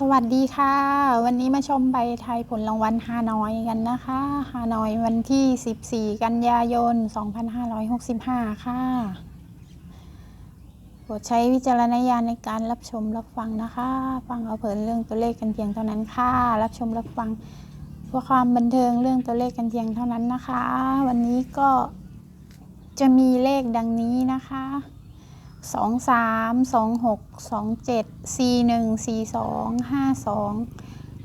สวัสดีค่ะ วันนี้มาชมใบไทยผลรางวัลฮานอยกันนะคะฮานอยวันที่ 14 กันยายน 2565 ค่ะโปรดใช้วิจารณญาณในการรับชมรับฟังนะคะ ฟังเอาเพลินเรื่องตัวเลขกันเพียงเท่านั้นค่ะ รับชมรับฟังเพื่อความบันเทิงเรื่องตัวเลขกันเพียงเท่านั้นนะคะ วันนี้ก็จะมีเลขดังนี้นะคะ สองสามสองหกสองเจ็ดสี่หนึ่งสี่สองห้าสอง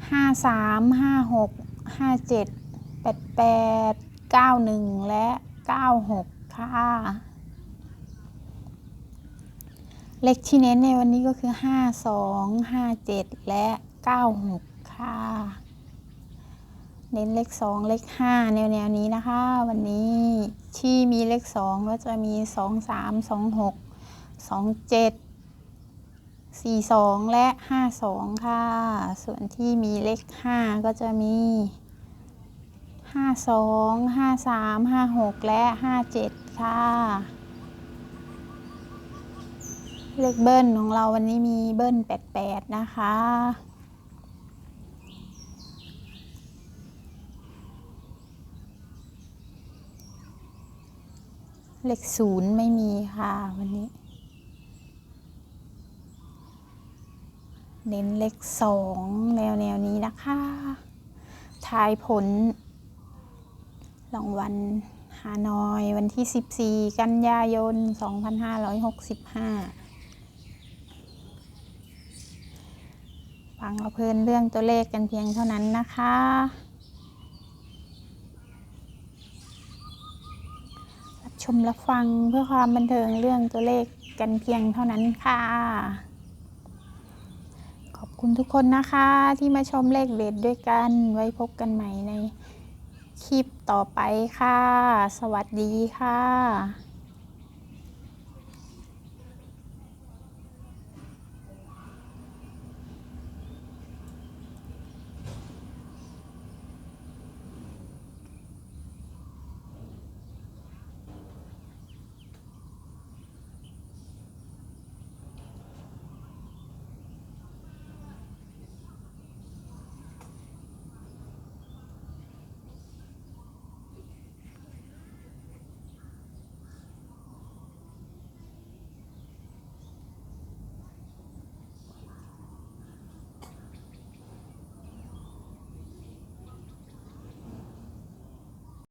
ห้าสามห้าหกห้าเจ็ดแปดแปดเก้าหนึ่งและเก้าหกค่ะ เลขที่เน้นในวันนี้ก็คือห้าสองห้าเจ็ดและเก้าหกค่ะ เน้นเลขสองเลขห้าแนวแนวนี้นะคะ วันนี้ที่มีเลขสองก็จะมีสองสามสองหก สองเจ็ดสี่สองและห้าสองค่ะ ส่วนที่มีเลขห้าก็จะมีห้าสองห้าสามห้าหกและห้าเจ็ดค่ะ เลขเบิ้ลของเราวันนี้มีเบิ้ลแปดแปดนะคะเลขศูนย์ไม่มีค่ะวันนี้ เน้นเลขสองแนวแนวนี้นะคะทายผลรางวัลฮานอยวันที่ 14 กันยายน 2565ฟังเอาเพลินเรื่องตัวเลขกันเพียงเท่านั้นนะคะ รับชมรับฟังเพื่อความบันเทิงเรื่องตัวเลขกันเพียงเท่านั้นค่ะ คุณทุกคนนะคะที่มาชมเลขเด็ดด้วยกันไว้พบกันใหม่ในคลิปต่อไปค่ะ สวัสดีค่ะ